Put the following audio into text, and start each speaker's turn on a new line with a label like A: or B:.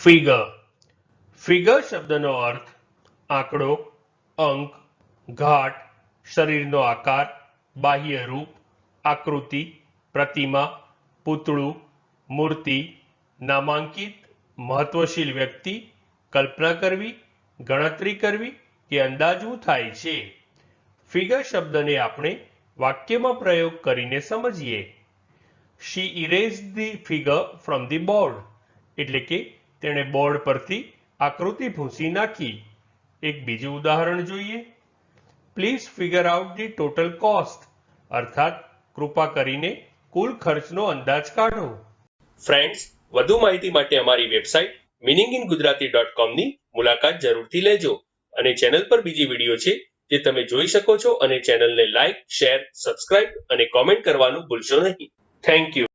A: Figure. Figure શબ્દનો અર્થ આંકડો, અંક, ઘાટ, શરીરનો આકાર, બાહ્ય રૂપ, આકૃતિ, પ્રતિમા, પૂતળું, મૂર્તિ, નામાંકિત, મહત્વશીલ વ્યક્તિ, કલ્પના કરવી, ગણતરી કરવી કે અંદાજવું થાય છે. ફિગર શબ્દને આપણે વાક્યમાં પ્રયોગ કરીને સમજીએ. She erase the figure from the board એટલે કે તેણે બોર્ડ પરથી આકૃતિ ભૂંસી નાખી. એક બીજું ઉદાહરણ જોઈએ. Please figure out the total cost અર્થાત, કૃપા કરીને કુલ ખર્ચનો અંદાજ કાઢો. ફ્રેન્ડ્સ વધુ માહિતી માટે અમારી website meaning in Gujarati dot કોમની મુલાકાત જરૂરથી લેજો. અને ચેનલ પર બીજી વીડિયો છે જે તમે જોઈ શકો છો અને ચેનલને લાઇક શેર સબસ્ક્રાઇબ અને કોમેન્ટ કરવાનું ભૂલશો નહીં. Thank you